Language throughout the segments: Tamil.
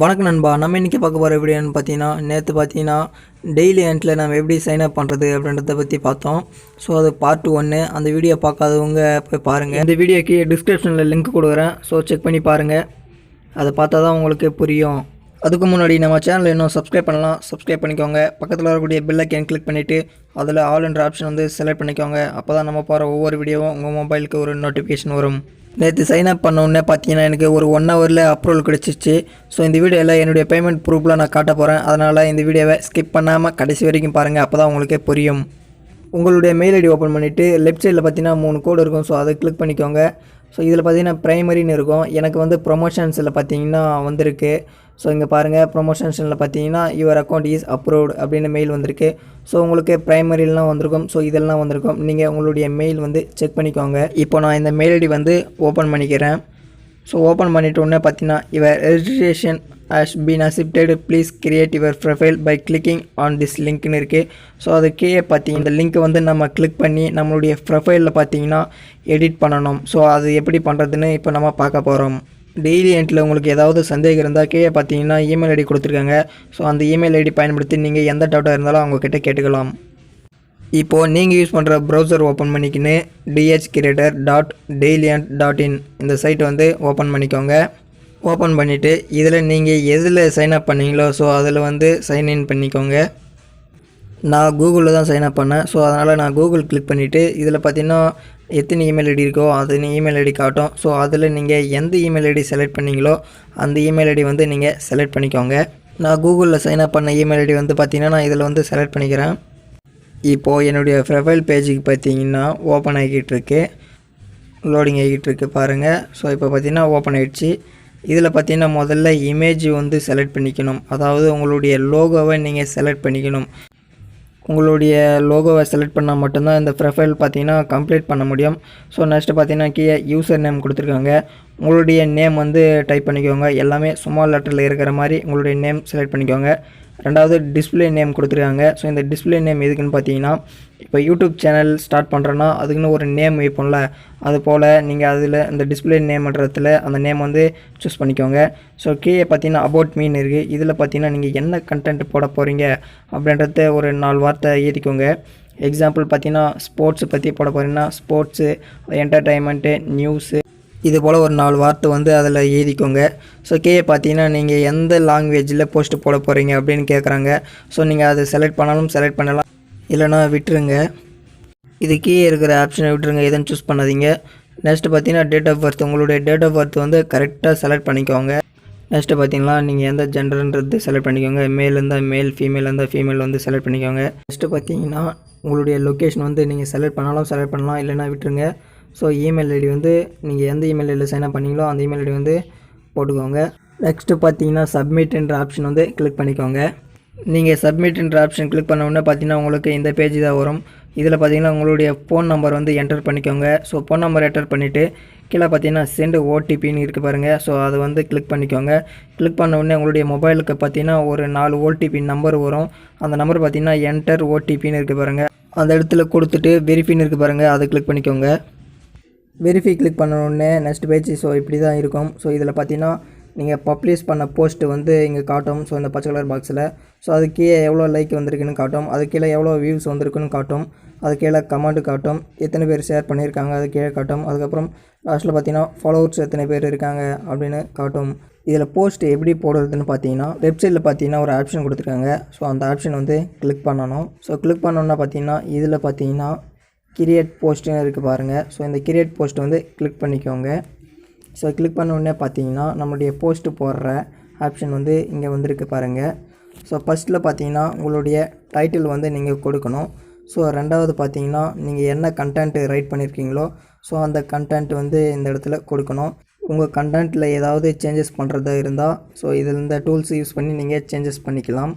வணக்கம் நண்பா. நம்ம இன்றைக்கி பார்க்க போகிற வீடியோன்னு பார்த்தீங்கன்னா நேற்று பார்த்தீங்கன்னா டெய்லி எண்டில் நம்ம எப்படி சைன் அப் பண்ணுறது அப்படின்றத பற்றி பார்த்தோம். ஸோ அது பார்ட் ஒன்று அந்த வீடியோ பார்க்காதவங்க போய் பாருங்கள் இந்த வீடியோக்கு டிஸ்கிரிப்ஷனில் லிங்க் கொடுக்குறேன். ஸோ செக் பண்ணி பாருங்கள் அதை பார்த்தா தான் உங்களுக்கு புரியும். அதுக்கு முன்னாடி நம்ம சேனல் இன்னும் சப்ஸ்கிரைப் பண்ணலாம். சப்ஸ்கிரைப் பண்ணிக்கோங்க. பக்கத்தில் வரக்கூடிய பெல் கிளிக் பண்ணிவிட்டு அதில் ஆல் என்ற ஆப்ஷன் வந்து செலக்ட் பண்ணிக்கோங்க. அப்போ தான் நம்ம போகிற ஒவ்வொரு வீடியோவும் உங்கள் மொபைலுக்கு ஒரு நோட்டிஃபிகேஷன் வரும். நேற்று சைன் அப் பண்ண உடனே பார்த்தீங்கன்னா எனக்கு ஒரு ஒன் ஹவரில் அப்ரூவல் கிடச்சிச்சு. ஸோ இந்த வீடியோவில் என்னுடைய பேமெண்ட் ப்ரூஃப்லாம் நான் காட்ட போகிறேன் அதனால் இந்த வீடியோவை ஸ்கிப் பண்ணாமல் கடைசி வரைக்கும் பாருங்கள் அப்போ தான் உங்களுக்கே புரியும். உங்களுடைய மெயில் ஐடி ஓப்பன் பண்ணிவிட்டு லெஃப்ட் சைடில் பார்த்தீங்கன்னா மூணு கோடு இருக்கும். ஸோ அதை கிளிக் பண்ணிக்கோங்க. ஸோ இதில் பார்த்தீங்கன்னா ப்ரைமரின்னு இருக்கும். எனக்கு வந்து ப்ரொமோஷன்ஸில் பார்த்தீங்கன்னா வந்திருக்கு. ஸோ இங்கே பாருங்கள் ப்ரொமோஷன்ஷனில் பார்த்தீங்கன்னா யுவர் அக்கௌண்ட் இஸ் அப்ரூவ்டு அப்படின்னு மெயில் வந்திருக்கு. ஸோ உங்களுக்கு ப்ரைமரிலாம் வந்திருக்கும். ஸோ இதெல்லாம் வந்திருக்கும். நீங்கள் உங்களுடைய மெயில் வந்து செக் பண்ணிக்கோங்க. இப்போ நான் இந்த மெயில் ஐடி வந்து ஓப்பன் பண்ணிக்கிறேன். ஸோ ஓப்பன் பண்ணிட்ட உடனே பார்த்தீங்கன்னா your registration has been accepted please create your profile by clicking on this லிங்க்னு இருக்குது ஸோ அது கீழே பார்த்தீங்கன்னா இந்த லிங்க்கை வந்து நம்ம கிளிக் பண்ணி நம்மளுடைய ப்ரொஃபைலில் பார்த்தீங்கன்னா எடிட் பண்ணணும். ஸோ அது எப்படி பண்ணுறதுன்னு இப்போ நம்ம பார்க்க போகிறோம் டெய்லி எண்ட்டில் உங்களுக்கு ஏதாவது சந்தேகம் இருந்தால் கீழே பார்த்தீங்கன்னா இமெயில் ஐடி கொடுத்துருக்காங்க. ஸோ அந்த இமெயில் ஐடி பயன்படுத்தி நீங்கள் எந்த டவுட்டாக இருந்தாலும் அவங்கக்கிட்ட கேட்டுக்கலாம். இப்போது நீங்கள் யூஸ் பண்ணுற ப்ரௌசர் ஓப்பன் பண்ணிக்கின்னு DH creator dot Dailyhunt dot in இந்த சைட் வந்து ஓப்பன் பண்ணிக்கோங்க. ஓப்பன் பண்ணிவிட்டு இதில் நீங்கள் எதில் சைன் அப் பண்ணீங்களோ ஸோ அதில் வந்து சைன் இன் பண்ணிக்கோங்க. நான் கூகுளில் தான் சைன் அப் பண்ணேன். ஸோ அதனால் நான் கூகுள் கிளிக் பண்ணிவிட்டு இதில் பார்த்தீங்கன்னா எத்தனை இமெயில் ஐடி இருக்கோ அது இமெயில் ஐடி காட்டும். ஸோ அதில் நீங்கள் எந்த இமெயில் ஐடி செலக்ட் பண்ணீங்களோ அந்த இமெயில் ஐடி வந்து நீங்கள் செலக்ட் பண்ணிக்கோங்க. நான் கூகுளில் சைன் அப் பண்ண இமெயில் ஐடி வந்து பார்த்திங்கன்னா நான் இதில் வந்து செலக்ட் பண்ணிக்கிறேன். இப்போது என்னுடைய ப்ரொஃபைல் பேஜுக்கு பார்த்தீங்கன்னா ஓப்பன் ஆகிக்கிட்டு இருக்கு. லோடிங் ஆகிக்கிட்டு இருக்கு பாருங்கள் ஸோ இப்போ பார்த்தீங்கன்னா ஓப்பன் ஆகிடுச்சு இதில் பார்த்தீங்கன்னா முதல்ல இமேஜ் வந்து செலக்ட் பண்ணிக்கணும். அதாவது உங்களுடைய லோகோவை நீங்கள் செலக்ட் பண்ணிக்கணும். உங்களுடைய லோகோவை செலக்ட் பண்ணால் மட்டும்தான் இந்த ப்ரொஃபைல் பார்த்தீங்கன்னா கம்ப்ளீட் பண்ண முடியும். ஸோ நெக்ஸ்ட்டு பார்த்தீங்கன்னா கீழே யூசர் நேம் கொடுத்துருக்காங்க. உங்களுடைய நேம் வந்து டைப் பண்ணிக்கோங்க. எல்லாமே சும்மா லெட்டரில் இருக்கிற மாதிரி உங்களுடைய நேம் செலக்ட் பண்ணிக்கோங்க. ரெண்டாவது டிஸ்பிளே நேம் கொடுத்துருக்காங்க. ஸோ இந்த டிஸ்பிளே நேம் எதுக்குன்னு பார்த்தீங்கன்னா இப்போ யூடியூப் சேனல் ஸ்டார்ட் பண்ணுறோன்னா அதுக்குன்னு ஒரு நேம் வைப்போம்ல. அது போல் நீங்கள் அதில் இந்த டிஸ்பிளே நேம்ன்றதுல அந்த நேம் வந்து சூஸ் பண்ணிக்கோங்க. ஸோ கீழே பார்த்தீங்கன்னா அபவுட் மீன் இருக்குது இதில் பார்த்தீங்கன்னா நீங்கள் என்ன கண்டென்ட் போட போகிறீங்க அப்படின்றத ஒரு நாலு வார்த்தை ஏற்றிக்கோங்க எக்ஸாம்பிள் பார்த்தீங்கன்னா ஸ்போர்ட்ஸை பற்றி போட போகிறீங்கன்னா ஸ்போர்ட்ஸு என்டர்டைன்மெண்ட்டு நியூஸு இது போல் ஒரு நாலு வார்த்தை வந்து அதில் எழுதிக்கோங்க. ஸோ கீழே பார்த்தீங்கன்னா நீங்கள் எந்த லாங்குவேஜில் போஸ்ட்டு போட போகிறீங்க அப்படின்னு கேட்குறாங்க. ஸோ நீங்கள் அதை செலக்ட் பண்ணாலும் செலக்ட் பண்ணலாம். இல்லைனா விட்டுருங்க. இது கீழே இருக்கிற ஆப்ஷனை விட்டுருங்க. எதுன்னு சூஸ் பண்ணாதீங்க. நெக்ஸ்ட்டு பார்த்தீங்கன்னா டேட் ஆஃப் பர்த் உங்களுடைய டேட் ஆஃப் பர்த் வந்து கரெக்டாக செலக்ட் பண்ணிக்கோங்க. நெக்ஸ்ட்டு பார்த்தீங்கன்னா நீங்கள் எந்த ஜெண்டர்ன்றது செலக்ட் பண்ணிக்கோங்க. மேல் இருந்தால் மேல் ஃபீமேல் இருந்தால் ஃபீமேல் வந்து செலக்ட் பண்ணிக்கோங்க. நெக்ஸ்ட்டு பார்த்தீங்கன்னா உங்களுடைய லொக்கேஷன் வந்து நீங்கள் செலக்ட் பண்ணாலும் செலக்ட் பண்ணலாம். இல்லைனா விட்டுருங்க. ஸோ இமெயில் ஐடி வந்து நீங்கள் எந்த இமெயில் ஐடியில் சைன் அப் பண்ணீங்களோ அந்த இமெயில் ஐடி வந்து போட்டுக்கோங்க. நெக்ஸ்ட்டு பார்த்தீங்கன்னா சப்மிட்ன்ற ஆப்ஷன் வந்து கிளிக் பண்ணிக்கோங்க. நீங்கள் சப்மிட்ன்ற ஆப்ஷன் கிளிக் பண்ண உடனே பார்த்தீங்கன்னா உங்களுக்கு இந்த பேஜ் தான் வரும். இதில் பார்த்தீங்கன்னா உங்களுடைய ஃபோன் நம்பர் வந்து என்டர் பண்ணிக்கோங்க. ஸோ ஃபோன் நம்பர் என்டர் பண்ணிவிட்டு கீழே பார்த்தீங்கன்னா சென்ட் ஓடிபின்னு இருக்குது பாருங்கள் ஸோ அதை வந்து கிளிக் பண்ணிக்கோங்க. கிளிக் பண்ண உடனே உங்களுடைய மொபைலுக்கு பார்த்தீங்கன்னா ஒரு நாலு ஓடிபி நம்பர் வரும். அந்த நம்பர் பார்த்தீங்கன்னா என்டர் ஓடிபின்னு இருக்குது பாருங்கள் அந்த இடத்துல கொடுத்துட்டு வெரிஃபின்னு இருக்குது பாருங்கள் அதை கிளிக் பண்ணிக்கோங்க. வெரிஃபை கிளிக் பண்ணணுன்னே நெக்ஸ்ட் பேஜ் ஸோ இப்படி தான் இருக்கும். ஸோ இதில் பார்த்தீங்கன்னா நீங்கள் பப்ளிஷ் பண்ண போஸ்ட்டு வந்து இங்கே காட்டும். ஸோ இந்த பச்சை கலர் பாக்ஸில் ஸோ அது கீழே எவ்வளோ லைக் வந்திருக்குன்னு காட்டும். அது கீழே எவ்வளோ வியூஸ் வந்திருக்குன்னு காட்டும். அது கீழே கமெண்ட் காட்டும். எத்தனை பேர் ஷேர் பண்ணியிருக்காங்க அது கீழே காட்டும். அதுக்கப்புறம் லாஸ்ட்டில் பார்த்தீங்கன்னா ஃபாலோவர்ஸ் எத்தனை பேர் இருக்காங்க அப்படின்னு காட்டும். இதில் போஸ்ட் எப்படி போடுறதுன்னு பார்த்தீங்கன்னா வெப்சைட்டில் பார்த்தீங்கன்னா ஒரு ஆப்ஷன் கொடுத்துருக்காங்க. ஸோ அந்த ஆப்ஷன் வந்து கிளிக் பண்ணணும். ஸோ கிளிக் பண்ணோன்னா பார்த்தீங்கன்னா இதில் பார்த்தீங்கன்னா கிரியேட் போஸ்ட்டுன்னு இருக்குது பாருங்கள் ஸோ இந்த கிரியேட் போஸ்ட் வந்து கிளிக் பண்ணிக்கோங்க. ஸோ கிளிக் பண்ண உடனே பார்த்தீங்கன்னா நம்மளுடைய போஸ்ட்டு போடுற ஆப்ஷன் வந்து இங்கே வந்திருக்கு பாருங்கள் ஸோ ஃபஸ்ட்டில் பார்த்தீங்கன்னா உங்களுடைய டைட்டில் வந்து நீங்கள் கொடுக்கணும். ஸோ ரெண்டாவது பார்த்தீங்கன்னா நீங்கள் என்ன கண்டென்ட் ரைட் பண்ணியிருக்கீங்களோ ஸோ அந்த கண்டென்ட் வந்து இந்த இடத்துல கொடுக்கணும். உங்கள் கண்டென்ட்டில் ஏதாவது சேஞ்சஸ் பண்ணுறதா இருந்தால் ஸோ இதில் இந்த டூல்ஸ் யூஸ் பண்ணி நீங்கள் சேஞ்சஸ் பண்ணிக்கலாம்.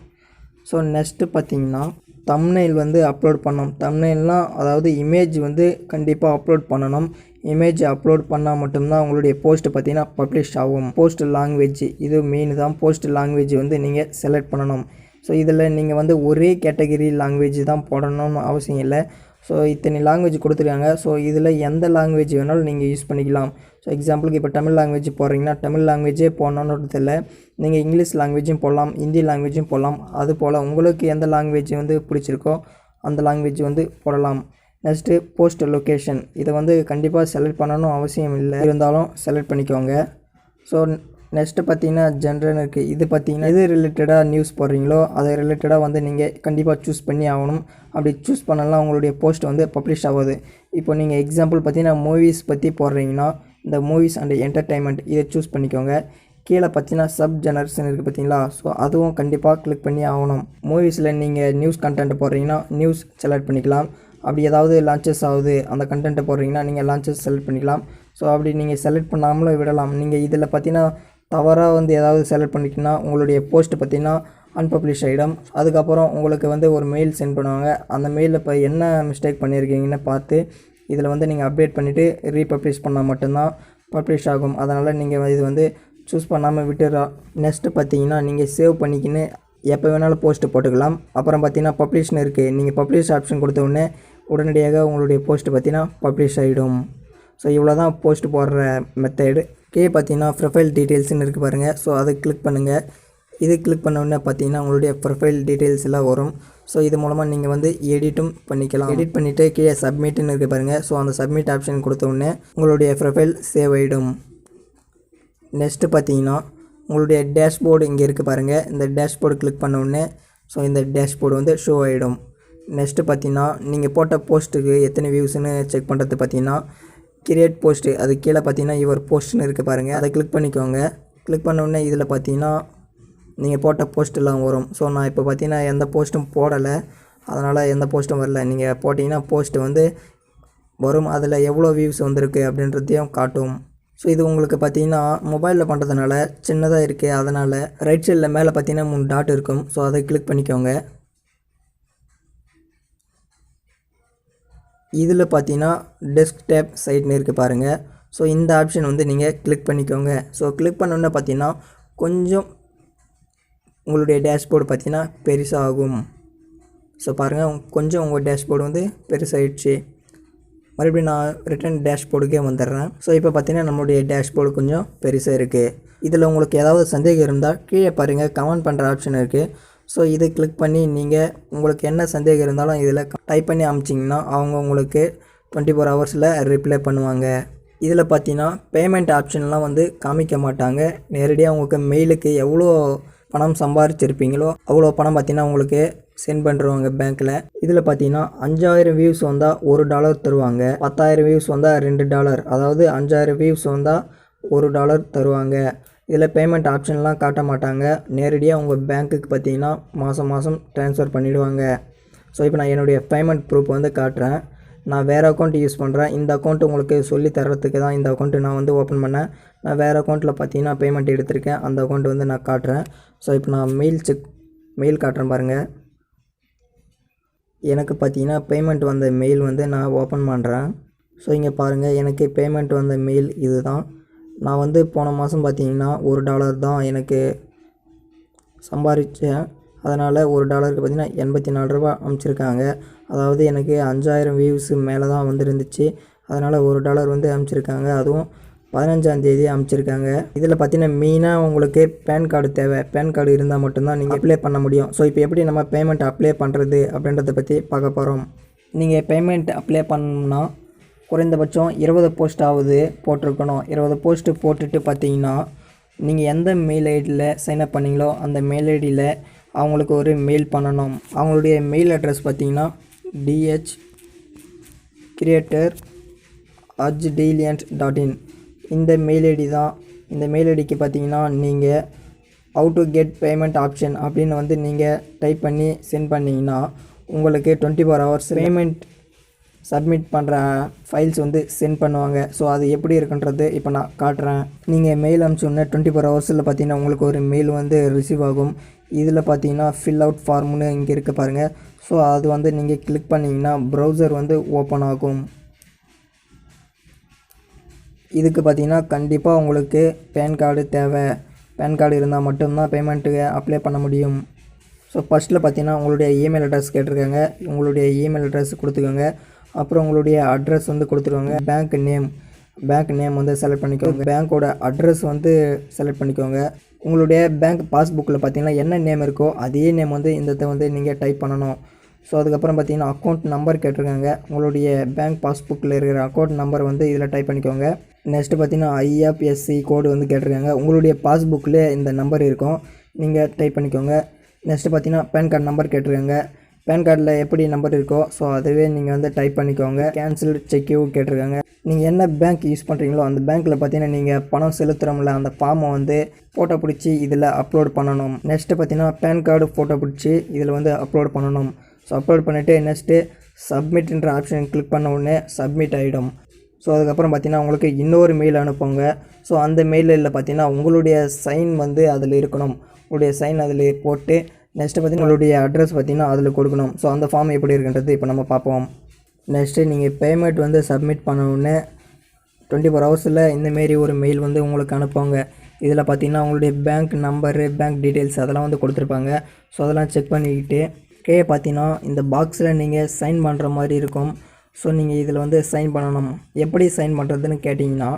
ஸோ நெக்ஸ்ட்டு பார்த்தீங்கன்னா தம்னைல் வந்து அப்லோட் பண்ணணும். தம்னைல்னால் அதாவது இமேஜ் வந்து கண்டிப்பாக அப்லோட் பண்ணணும். இமேஜ் அப்லோட் பண்ணால் மட்டும்தான் உங்களுடைய போஸ்ட்டு பார்த்தீங்கன்னா பப்ளிஷ் ஆகும். போஸ்ட் லாங்குவேஜ் இது மெயின் தான். போஸ்ட் லாங்குவேஜ் வந்து நீங்கள் செலக்ட் பண்ணணும். ஸோ இதில் நீங்கள் வந்து ஒரே கேட்டகரி லாங்குவேஜ் தான் போடணும்னு அவசியம் இல்லை. ஸோ இத்தனை லாங்குவேஜ் கொடுத்துருக்காங்க. ஸோ இதில் எந்த லாங்குவேஜ் வேணாலும் நீங்கள் யூஸ் பண்ணிக்கலாம். ஸோ எக்ஸாம்பிளுக்கு இப்போ தமிழ் லாங்குவேஜ் போடுறீங்கன்னா தமிழ் லாங்குவேஜே போடணுன்னு தெரியல. நீங்கள் இங்கிலீஷ் லாங்குவேஜும் போடலாம் ஹிந்தி லாங்குவேஜும் போடலாம். அது போல் உங்களுக்கு எந்த லாங்குவேஜ் வந்து பிடிச்சிருக்கோ அந்த லாங்குவேஜ் வந்து போடலாம். நெக்ஸ்ட்டு போஸ்ட் லொக்கேஷன் இதை வந்து கண்டிப்பாக செலக்ட் பண்ணணும் அவசியம் இல்லை. இருந்தாலும் செலக்ட் பண்ணிக்கோங்க. ஸோ நெக்ஸ்ட்டு பார்த்தீங்கன்னா ஜென்ரன் இருக்குது இது பார்த்தீங்கன்னா எது ரிலேட்டடாக நியூஸ் போடுறீங்களோ அதை ரிலேட்டடாக வந்து நீங்கள் கண்டிப்பாக சூஸ் பண்ணி ஆகணும். அப்படி சூஸ் பண்ணலாம் உங்களுடைய போஸ்ட் வந்து பப்ளிஷ் ஆகுது. இப்போ நீங்கள் எக்ஸாம்பிள் பார்த்தீங்கன்னா மூவிஸ் பற்றி போடுறீங்கன்னா இந்த மூவிஸ் அண்ட் என்டர்டைன்மெண்ட் இதை சூஸ் பண்ணிக்கோங்க. கீழே பார்த்தீங்கன்னா சப் ஜெனரேஷன் இருக்குது பார்த்தீங்களா? ஸோ அதுவும் கண்டிப்பாக கிளிக் பண்ணி ஆகணும். மூவிஸில் நீங்கள் நியூஸ் கண்டென்ட் போடுறீங்கன்னா நியூஸ் செலக்ட் பண்ணிக்கலாம். அப்படி ஏதாவது லான்ச்சஸ் ஆகுது அந்த கண்டென்ட்டை போடுறீங்கன்னா நீங்கள் லான்ச்சஸ் செலக்ட் பண்ணிக்கலாம். ஸோ அப்படி நீங்கள் செலக்ட் பண்ணாமலும் விடலாம். நீங்கள் இதில் பார்த்தீங்கன்னா தவறாக வந்து ஏதாவது செலக்ட் பண்ணிக்கினா உங்களுடைய போஸ்ட் பார்த்தீங்கன்னா அன்பப்ளிஷ் ஆகிடும் அதுக்கப்புறம் உங்களுக்கு வந்து ஒரு மெயில் சென்ட் பண்ணுவாங்க. அந்த மெயிலில் இப்போ என்ன மிஸ்டேக் பண்ணியிருக்கீங்கன்னு பார்த்து இதில் வந்து நீங்கள் அப்டேட் பண்ணிவிட்டு ரீபப்ளிஷ் பண்ணால் மட்டும்தான் பப்ளிஷ் ஆகும். அதனால் நீங்கள் இது வந்து சூஸ் பண்ணாமல் விட்டுறா. நெக்ஸ்ட்டு பார்த்தீங்கன்னா நீங்கள் சேவ் பண்ணிக்கின்னு எப்போ வேணாலும் போஸ்ட்டு போட்டுக்கலாம். அப்புறம் பார்த்தீங்கன்னா பப்ளிஷ்னு இருக்குது நீங்கள் பப்ளிஷ் ஆப்ஷன் கொடுத்த உடனே உடனடியாக உங்களுடைய போஸ்ட்டு பார்த்தீங்கன்னா பப்ளிஷ் ஆகிடும் ஸோ இவ்வளோ தான் போஸ்ட் போடுற மெத்தேடு கே பார்த்தீங்கன்னா ப்ரொஃபைல் டீட்டெயில்ஸ்னு இருக்குது பாருங்கள் ஸோ அதை கிளிக் பண்ணுங்கள் இது கிளிக் பண்ண பார்த்தீங்கன்னா உங்களுடைய ப்ரொஃபைல் டீட்டெயில்ஸ் எல்லாம் வரும். ஸோ இது மூலமாக நீங்கள் வந்து எடிட்டும் பண்ணிக்கலாம். எடிட் பண்ணிவிட்டு கீழே சப்மிட்னு இருக்குது பாருங்கள் ஸோ அந்த சப்மிட் ஆப்ஷன் கொடுத்தவுடனே உங்களுடைய ப்ரொஃபைல் சேவ் ஆகிடும் நெக்ஸ்ட்டு பார்த்தீங்கன்னா உங்களுடைய டேஷ்போர்டு இங்கே இருக்குது பாருங்கள் இந்த டேஷ்போர்டு கிளிக் பண்ணவுடனே ஸோ இந்த டேஷ்போர்டு வந்து ஷோ ஆகிடும் நெக்ஸ்ட்டு பார்த்தீங்கன்னா நீங்கள் போட்ட போஸ்ட்டுக்கு எத்தனை வியூஸ்னு செக் பண்ணுறது பார்த்தீங்கன்னா கிரியேட் போஸ்ட்டு அது கீழே பார்த்தீங்கன்னா இவர் போஸ்ட்னு இருக்குது பாருங்கள் அதை கிளிக் பண்ணிக்கோங்க. கிளிக் பண்ணோடனே இதில் பார்த்தீங்கன்னா நீங்கள் போட்ட போஸ்ட்டெல்லாம் வரும். ஸோ நான் இப்போ பார்த்தீங்கன்னா எந்த போஸ்ட்டும் போடலை. அதனால் எந்த போஸ்ட்டும் வரல. நீங்கள் போட்டிங்கன்னா போஸ்ட்டு வந்து வரும். அதில் எவ்வளோ வியூஸ் வந்திருக்கு அப்படின்றதையும் காட்டும். ஸோ இது உங்களுக்கு பார்த்தீங்கன்னா மொபைலில் பண்ணுறதுனால சின்னதாக இருக்குது அதனால் ரைட் சைடில் மேலே பார்த்தீங்கன்னா மூணு டாட் இருக்கும். ஸோ அதை கிளிக் பண்ணிக்கோங்க. இதில் பார்த்தீங்கன்னா டெஸ்க்டாப் சைட்னு இருக்குது பாருங்கள் ஸோ இந்த ஆப்ஷன் வந்து நீங்கள் கிளிக் பண்ணிக்கோங்க. ஸோ கிளிக் பண்ணோன்னே பார்த்தீங்கன்னா கொஞ்சம் உங்களுடைய டேஷ்போர்டு பார்த்தீங்கன்னா பெருசாகும். ஸோ பாருங்கள் கொஞ்சம் உங்கள் டேஷ்போர்டு வந்து பெருசாகிடுச்சு மறுபடியும் நான் ரிட்டன் டேஷ்போர்டுக்கே வந்துடுறேன். ஸோ இப்போ பார்த்தீங்கன்னா நம்மளுடைய டேஷ்போர்டு கொஞ்சம் பெருசாக இருக்குது இதில் உங்களுக்கு ஏதாவது சந்தேகம் இருந்தால் கீழே பாருங்கள் கமெண்ட் பண்ணுற ஆப்ஷன் இருக்குது ஸோ இதை கிளிக் பண்ணி நீங்கள் உங்களுக்கு என்ன சந்தேகம் இருந்தாலும் இதில் டைப் பண்ணி அமிச்சிங்கன்னா அவங்க உங்களுக்கு டுவெண்ட்டி ஃபோர் ஹவர்ஸில் ரிப்ளை பண்ணுவாங்க. இதில் பார்த்தீங்கன்னா பேமெண்ட் ஆப்ஷன்லாம் வந்து காமிக்க மாட்டாங்க. நேரடியாக உங்களுக்கு மெயிலுக்கு எவ்வளோ பணம் சம்பாரிச்சிருப்பீங்களோ அவ்வளோ பணம் பார்த்தீங்கன்னா உங்களுக்கு சென்ட் பண்ணுறவங்க பேங்க்கில் இதில் பார்த்தீங்கன்னா அஞ்சாயிரம் வியூஸ் வந்தால் ஒரு டாலர் தருவாங்க. பத்தாயிரம் வியூஸ் வந்தால் ரெண்டு டாலர் அதாவது அஞ்சாயிரம் வியூஸ் வந்தால் ஒரு டாலர் தருவாங்க. இதில் பேமெண்ட் ஆப்ஷன்லாம் காட்ட மாட்டாங்க. நேரடியாக உங்கள் பேங்க்குக்கு பார்த்தீங்கன்னா மாதம் மாதம் ட்ரான்ஸ்ஃபர் பண்ணிவிடுவாங்க ஸோ இப்போ நான் என்னுடைய பேமெண்ட் ப்ரூஃப் வந்து காட்டுறேன். நான் வேறு அக்கௌண்ட் யூஸ் பண்ணுறேன் இந்த அக்கௌண்ட் உங்களுக்கு சொல்லி தரத்துக்கு தான் இந்த அக்கௌண்ட்டு நான் வந்து ஓப்பன் பண்ணேன். நான் வேறு அக்கௌண்ட்டில் பார்த்தீங்கன்னா பேமெண்ட் எடுத்திருக்கேன். அந்த அக்கௌண்ட் வந்து நான் காட்டுறேன். ஸோ இப்போ நான் மெயில் செக் மெயில் காட்டுறேன் பாருங்கள் எனக்கு பார்த்தீங்கன்னா பேமெண்ட் வந்த மெயில் வந்து நான் ஓப்பன் பண்ணுறேன் ஸோ இங்கே பாருங்கள் எனக்கு பேமெண்ட் வந்த மெயில் இது தான் நான் வந்து போன மாதம் பார்த்தீங்கன்னா ஒரு டாலர் தான் எனக்கு சம்பாதிச்சேன் அதனால் ஒரு டாலருக்கு பார்த்தீங்கன்னா எண்பத்தி நாலு ரூபா அனுப்பிச்சிருக்காங்க அதாவது எனக்கு அஞ்சாயிரம் வியூஸு மேலே தான் வந்துருந்துச்சு. அதனால் ஒரு டாலர் வந்து அனுப்பிச்சிருக்காங்க அதுவும் பதினஞ்சாந்தேதி அனுப்பிச்சிருக்காங்க இதில் பார்த்தீங்கன்னா மெயினாக உங்களுக்கு பேன் கார்டு தேவை. பேன் கார்டு இருந்தால் மட்டும்தான் நீங்கள் அப்ளை பண்ண முடியும். ஸோ இப்போ எப்படி நம்ம பேமெண்ட் அப்ளை பண்ணுறது அப்படின்றத பற்றி பார்க்க போகிறோம் நீங்கள் பேமெண்ட் அப்ளை பண்ணணும்னா குறைந்தபட்சம் இருபது போஸ்ட்டாவது போட்டிருக்கணும். இருபது போஸ்ட்டு போட்டுட்டு பார்த்தீங்கன்னா நீங்கள் எந்த மெயில் ஐடியில் சைன் அப் பண்ணீங்களோ அந்த மெயில் ஐடியில் அவங்களுக்கு ஒரு மெயில் பண்ணணும். அவங்களுடைய மெயில் அட்ரஸ் பார்த்தீங்கன்னா DH creator at Dailyhunt dot in இந்த மெயில் ஐடி தான். இந்த மெயில் ஐடிக்கு பார்த்தீங்கன்னா நீங்கள் out to get payment option அப்படின்னு வந்து நீங்கள் டைப் பண்ணி சென்ட் பண்ணிங்கன்னா உங்களுக்கு twenty four hours payment submit பண்ணுற ஃபைல்ஸ் வந்து சென்ட் பண்ணுவாங்க. ஸோ அது எப்படி இருக்குன்றது இப்போ நான் காட்டுறேன். நீங்கள் மெயில் அனுப்பிச்சோன்னே டுவெண்ட்டி ஃபோர் ஹவர்ஸில் பார்த்தீங்கன்னா உங்களுக்கு ஒரு மெயில் வந்து ரிசீவ் ஆகும். இதில் பார்த்தீங்கன்னா ஃபில் அவுட் ஃபார்ம்னு இங்கே இருக்க பாருங்கள் ஸோ அது வந்து நீங்கள் கிளிக் பண்ணிங்கன்னா ப்ரௌசர் வந்து ஓப்பன் ஆகும். இதுக்கு பார்த்தீங்கன்னா கண்டிப்பாக உங்களுக்கு பேன் கார்டு தேவை. பேன் கார்டு இருந்தால் மட்டும்தான் பேமெண்ட்டுக்கு அப்ளை பண்ண முடியும். ஸோ ஃபஸ்ட்டில் பார்த்தீங்கன்னா உங்களுடைய இமெயில் அட்ரஸ் கேட்டிருக்காங்க. உங்களுடைய இமெயில் அட்ரஸ் கொடுத்துக்கோங்க. அப்புறம் உங்களுடைய அட்ரஸ் வந்து கொடுத்துருவாங்க. பேங்க் நேம் பேங்க் நேம் வந்து செலக்ட் பண்ணிக்கோங்க. பேங்க்கோட அட்ரஸ் வந்து செலக்ட் பண்ணிக்கோங்க. உங்களுடைய பேங்க் பாஸ்புக்கில் பார்த்தீங்கன்னா என்ன நேம் இருக்கோ அதே நேம் வந்து இந்த வந்து நீங்கள் டைப் பண்ணணும். ஸோ அதுக்கப்புறம் பார்த்தீங்கன்னா அக்கௌண்ட் நம்பர் கேட்டிருக்காங்க. உங்களுடைய பேங்க் பாஸ்புக்கில் இருக்கிற அக்கௌண்ட் நம்பர் வந்து இதில் டைப் பண்ணிக்கோங்க. நெக்ஸ்ட்டு பார்த்தீங்கன்னா ஐஎஃப்எஸ்சி கோடு வந்து கேட்டிருக்காங்க. உங்களுடைய பாஸ்புக்கில் இந்த நம்பர் இருக்கும். நீங்கள் டைப் பண்ணிக்கோங்க. நெக்ஸ்ட்டு பார்த்தீங்கன்னா பேன் கார்டு நம்பர் கேட்டிருக்காங்க. பேன் கார்டில் எப்படி நம்பர் இருக்கோ ஸோ அதுவே நீங்கள் வந்து டைப் பண்ணிக்கோங்க. கேன்சல் செக்யூ கேட்டிருக்காங்க. நீங்கள் என்ன பேங்க் யூஸ் பண்ணுறீங்களோ அந்த பேங்க்கில் பார்த்தீங்கன்னா நீங்கள் பணம் செலுத்துகிறோம்ல அந்த ஃபார்மை வந்து ஃபோட்டோ பிடிச்சி இதில் அப்லோட் பண்ணணும். நெக்ஸ்ட்டு பார்த்தீங்கன்னா பேன் கார்டு ஃபோட்டோ பிடிச்சி இதில் வந்து அப்லோட் பண்ணணும். ஸோ அப்லோட் பண்ணிவிட்டு நெக்ஸ்ட்டு சப்மிட்ன்ற ஆப்ஷன் கிளிக் பண்ண உடனே சப்மிட் ஆகிடும் ஸோ அதுக்கப்புறம் பார்த்தீங்கன்னா உங்களுக்கு இன்னொரு மெயில் அனுப்புங்க. ஸோ அந்த மெயிலில் பார்த்தீங்கன்னா உங்களுடைய சைன் வந்து அதில் இருக்கணும். உங்களுடைய சைன் அதில் போட்டு நெக்ஸ்ட்டு பார்த்தீங்கன்னா உங்களுடைய அட்ரஸ் பார்த்தீங்கன்னா அதில் கொடுக்கணும். ஸோ அந்த ஃபார்ம் எப்படி இருக்குன்றது இப்போ நம்ம பார்ப்போம். நெக்ஸ்ட்டு நீங்கள் பேமெண்ட் வந்து சப்மிட் பண்ண உடனே டுவெண்ட்டி ஃபோர் ஹவர்ஸில் இந்தமாரி ஒரு மெயில் வந்து உங்களுக்கு அனுப்புவாங்க. இதில் பார்த்தீங்கன்னா உங்களுடைய பேங்க் நம்பரு பேங்க் டீட்டெயில்ஸ் அதெல்லாம் வந்து கொடுத்துருப்பாங்க. ஸோ அதெல்லாம் செக் பண்ணிக்கிட்டு கே பார்த்தீங்கன்னா இந்த பாக்ஸில் நீங்கள் சைன் பண்ணுற மாதிரி இருக்கும். ஸோ நீங்கள் இதில் வந்து சைன் பண்ணணும். எப்படி சைன் பண்ணுறதுன்னு கேட்டிங்கன்னா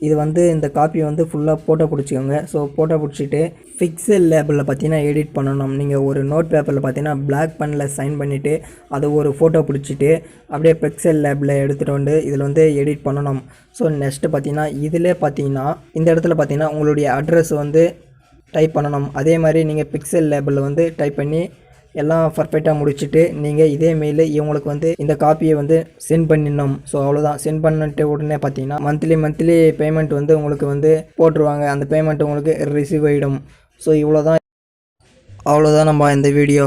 இது வந்து இந்த காப்பி வந்து ஃபுல்லாக ஃபோட்டோ பிடிச்சிக்கோங்க. ஸோ ஃபோட்டோ பிடிச்சிட்டு ஃபிக்ஸல் லேபிளில் பார்த்தீங்கன்னா எடிட் பண்ணணும். நீங்கள் ஒரு நோட் பேப்பரில் பார்த்தீங்கன்னா பிளாக் பெனில் சைன் பண்ணிவிட்டு அதை ஒரு ஃபோட்டோ பிடிச்சிட்டு அப்படியே பிக்சல் லேபில் எடுத்துகிட்டு வந்து இதில் வந்து எடிட் பண்ணணும். ஸோ நெக்ஸ்ட்டு பார்த்தீங்கன்னா இதில் பார்த்தீங்கன்னா இந்த இடத்துல பார்த்தீங்கன்னா உங்களுடைய அட்ரஸ் வந்து டைப் பண்ணணும். அதே மாதிரி நீங்கள் பிக்சல் லேபிளில் வந்து டைப் பண்ணி எல்லாம் பர்ஃபெக்டாக முடிச்சுட்டு நீங்கள் இதே மெயிலு இவங்களுக்கு வந்து இந்த காப்பியை வந்து சென்ட் பண்ணிடணும். ஸோ அவ்வளோதான் சென்ட் பண்ணிட்டு உடனே பார்த்தீங்கன்னா மந்த்லி மந்த்லி பேமெண்ட் வந்து உங்களுக்கு வந்து போட்டுருவாங்க. அந்த பேமெண்ட் உங்களுக்கு ரிசீவ் ஆகிடும் ஸோ இவ்வளோ தான் அவ்வளோதான் நம்ம இந்த வீடியோ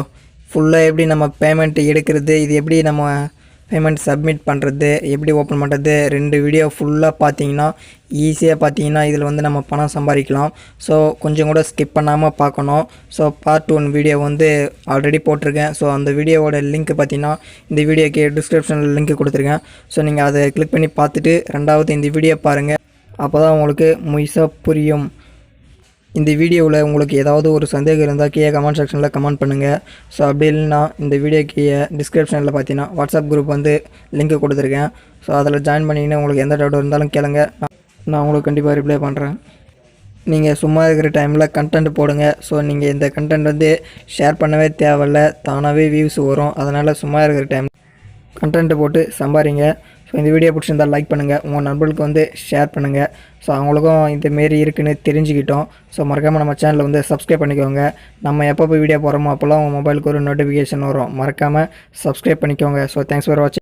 ஃபுல்லாக எப்படி நம்ம பேமெண்ட் எடுக்கிறது? இது எப்படி நம்ம பேமெண்ட் சப்மிட் பண்ணுறது எப்படி ஓப்பன் பண்ணுறது ரெண்டு வீடியோ ஃபுல்லாக பார்த்தீங்கன்னா ஈஸியாக பார்த்தீங்கன்னா இதில் வந்து நம்ம பணம் சம்பாதிக்கலாம். ஸோ கொஞ்சம் கூட ஸ்கிப் பண்ணாமல் பார்க்கணும். ஸோ பார்ட் ஒன் வீடியோ வந்து ஆல்ரெடி போட்டிருக்கேன். ஸோ அந்த வீடியோவோட லிங்க் பார்த்தீங்கன்னா இந்த வீடியோக்கு டிஸ்கிரிப்ஷனில் லிங்க் கொடுத்துருக்கேன். ஸோ நீங்கள் அதை கிளிக் பண்ணி பார்த்துட்டு ரெண்டாவது இந்த வீடியோ பாருங்கள் அப்போ தான் உங்களுக்கு முயசாக புரியும். இந்த வீடியோவில் உங்களுக்கு ஏதாவது ஒரு சந்தேகம் இருந்தால் கீழே கமெண்ட் செக்ஷனில் கமெண்ட் பண்ணுங்கள் ஸோ அப்படி இல்லைன்னா இந்த வீடியோ கீழே டிஸ்கிரிப்ஷனில் பார்த்தீங்கன்னா வாட்ஸ்அப் குரூப் வந்து லிங்க் கொடுத்துருக்கேன். ஸோ அதில் ஜாயின் பண்ணிங்கன்னா உங்களுக்கு எந்த டவுட் இருந்தாலும் கேளுங்க. நான் உங்களுக்கு கண்டிப்பாக ரிப்ளை பண்ணுறேன் நீங்கள் சும்மா இருக்கிற டைமில் கண்டென்ட் போடுங்க. ஸோ நீங்கள் இந்த கண்டென்ட் வந்து ஷேர் பண்ணவே தேவையில்ல. தானாகவே வியூஸ் வரும். அதனால் சும்மா இருக்கிற டைம் கண்டென்ட் போட்டு சம்பாதிங்க ஸோ இந்த வீடியோ பிடிச்சிருந்தால் லைக் பண்ணுங்கள் உங்கள் நண்பர்களுக்கு வந்து ஷேர் பண்ணுங்கள் ஸோ அவங்களுக்கும் இதுமாரி இருக்குன்னு தெரிஞ்சுக்கிட்டோம். ஸோ மறக்காமல் நம்ம சேனலில் வந்து சப்ஸ்கிரைப் பண்ணிக்கோங்க. நம்ம எப்போ வீடியோ போகிறோமோ அப்போல்லாம் உங்கள் மொபைலுக்கு ஒரு நோட்டிஃபிகேஷன் வரும். மறக்காமல் சப்ஸ்கிரைப் பண்ணிக்கோங்க. ஸோ தேங்க்ஸ் ஃபார் வாட்சிங்